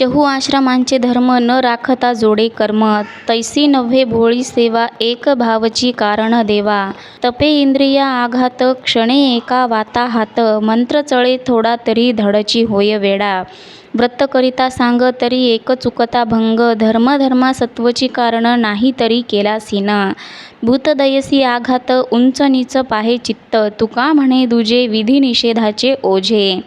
चहू आश्रमांचे धर्म न राखता जोडे कर्म. तैसी नव्हे भोळी सेवा एक भावची कारण देवा. तपे इंद्रिया आघात क्षणे एका वाता हात. मंत्र चळे थोडा तरी धडची होय वेडा. व्रत करिता सांग तरी एक चुकता भंग. धर्म धर्मा सत्वची कारण नाही तरी केला सीन. भूतदयसी आघात उंच नीच पाहे चित्त. तुका म्हणे दुजे विधी निषेधाचे ओझे.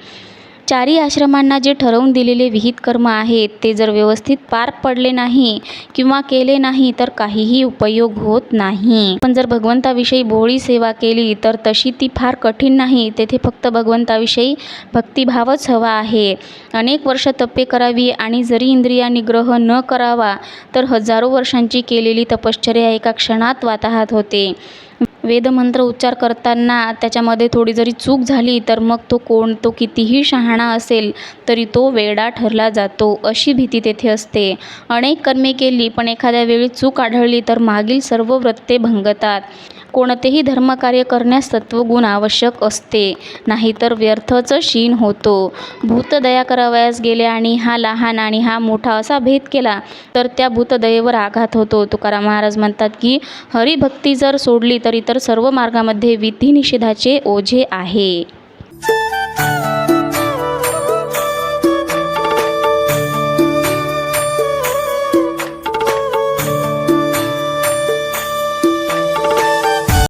चारी आश्रमांना जे ठरवून दिलेले विहित कर्म आहेत ते जर व्यवस्थित पार पडले नाही किंवा केले नाही तर काहीही उपयोग होत नाही. पण जर भगवंताविषयी भोळी सेवा केली तर तशी ती फार कठीण नाही. तेथे फक्त भगवंताविषयी भक्तिभावच हवा आहे. अनेक वर्ष तप्पे करावी आणि जरी इंद्रिया निग्रह न करावा तर हजारो वर्षांची केलेली तपश्चर्या एका क्षणात वाताहात होते. वेदमंत्र उच्चार करताना त्याच्यामध्ये थोडी जरी चूक झाली तर मग तो कोण तो कितीही शहाणा असेल तरी तो वेडा ठरला जातो अशी भीती तेथे असते. अनेक कर्मे केली पण एखाद्या वेळी चूक आढळली तर मागील सर्व व्रते भंगतात. कोणतेही धर्मकार्य करण्यास सत्वगुण आवश्यक असते. नाहीतर व्यर्थच क्षीण होतो. भूतदया करावयास गेले आणि हा लहान आणि हा मोठा असा भेद केला तर त्या भूतदयेवर आघात होतो. तुकाराम महाराज म्हणतात की हरिभक्ती जर सोडली तर इतर सर्व मार्गामध्ये विधिनिषेधाचे ओझे आहे.